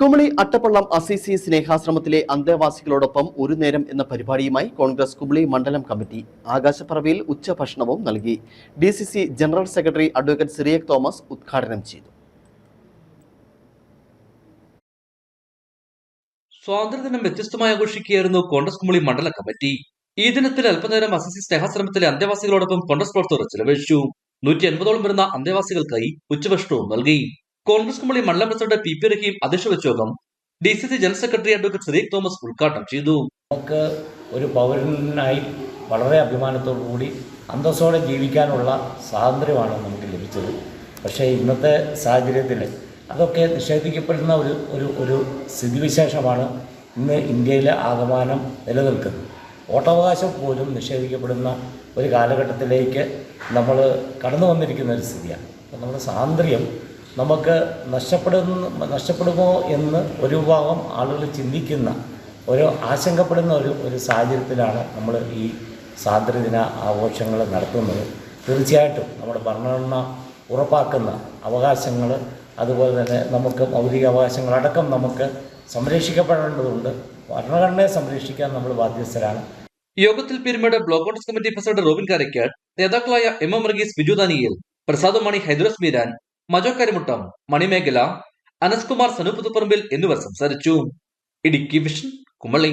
Kumily Attappallam Assisi സ്നേഹാശ്രമത്തിലെ അന്തേവാസികളോടൊപ്പം ഒരു നേരം എന്ന പരിപാടിയുമായി കോൺഗ്രസ് കുമളി മണ്ഡലം കമ്മിറ്റി ആകാശപ്പറവിൽ ഉച്ചഭക്ഷണവും നൽകി. D C C general secretary advocate Cyriac Thomas ഉദ്ഘാടനം ചെയ്തു. സ്വാതന്ത്ര്യദിനം വ്യത്യസ്തമായി ആഘോഷിക്കുകയായിരുന്നു കോൺഗ്രസ് കുമളി മണ്ഡലം കമ്മിറ്റി. ഈ ദിനത്തിൽ അല്പനേരം അസിസി സ്നേഹാശ്രമത്തിലെ അന്തേവാസികളോടൊപ്പം കോൺഗ്രസ് പ്രവർത്തകർ ചെലവഴിച്ചു. നൂറ്റി അൻപതോളം വരുന്ന അന്തേവാസികൾക്കായി ഉച്ചഭക്ഷണവും നൽകി. കോൺഗ്രസ് കുമളി മണ്ഡലം പ്രസിഡന്റ് പി പി റഹീം അധ്യക്ഷ യോഗം D C C general secretary advocate Sadiq Thomas ഉദ്ഘാടനം ചെയ്തു. നമുക്ക് ഒരു പൗരനായി വളരെ അഭിമാനത്തോടു കൂടി അന്തസ്സോടെ ജീവിക്കാനുള്ള സ്വാതന്ത്ര്യമാണ് നമുക്ക് ലഭിച്ചത്. പക്ഷേ ഇന്നത്തെ സാഹചര്യത്തിൽ അതൊക്കെ നിഷേധിക്കപ്പെടുന്ന ഒരു ഒരു ഒരു സ്ഥിതിവിശേഷമാണ് ഇന്ന് ഇന്ത്യയിലെ ആകമാനം നിലനിൽക്കുന്നത്. വോട്ടവകാശം പോലും നിഷേധിക്കപ്പെടുന്ന ഒരു കാലഘട്ടത്തിലേക്ക് നമ്മൾ കടന്നു വന്നിരിക്കുന്ന ഒരു സ്ഥിതിയാണ്. അപ്പോൾ നമ്മുടെ സ്വാതന്ത്ര്യം നമുക്ക് നഷ്ടപ്പെടുന്ന നഷ്ടപ്പെടുമോ എന്ന് ഒരു വിഭാഗം ആളുകൾ ചിന്തിക്കുന്ന ഒരു ആശങ്കപ്പെടുന്ന ഒരു ഒരു സാഹചര്യത്തിലാണ് നമ്മൾ ഈ സ്വാതന്ത്ര്യദിന ആഘോഷങ്ങൾ നടത്തുന്നത്. തീർച്ചയായിട്ടും നമ്മുടെ ഭരണഘടന ഉറപ്പാക്കുന്ന അവകാശങ്ങൾ അതുപോലെ തന്നെ നമുക്ക് മൗലിക അവകാശങ്ങളടക്കം നമുക്ക് സംരക്ഷിക്കപ്പെടേണ്ടതുണ്ട്. ഭരണഘടനയെ സംരക്ഷിക്കാൻ നമ്മൾ ബാധ്യസ്ഥരാണ്. യോഗത്തിൽ Peermade block Congress committee president Robin Karakkad നേതാക്കളായ എം എം വർഗീസ് ബിജു ദാനിയേൽ പ്രസാദ് മണി ഹൈദ്രസ് മീരാൻ മജോ കരിമുട്ടം മണിമേഖല അനസ്കുമാർ സനു പുതുപ്പറമ്പിൽ എന്നിവർ സംസാരിച്ചു. ഇടുക്കി വിഷൻ കുമളി.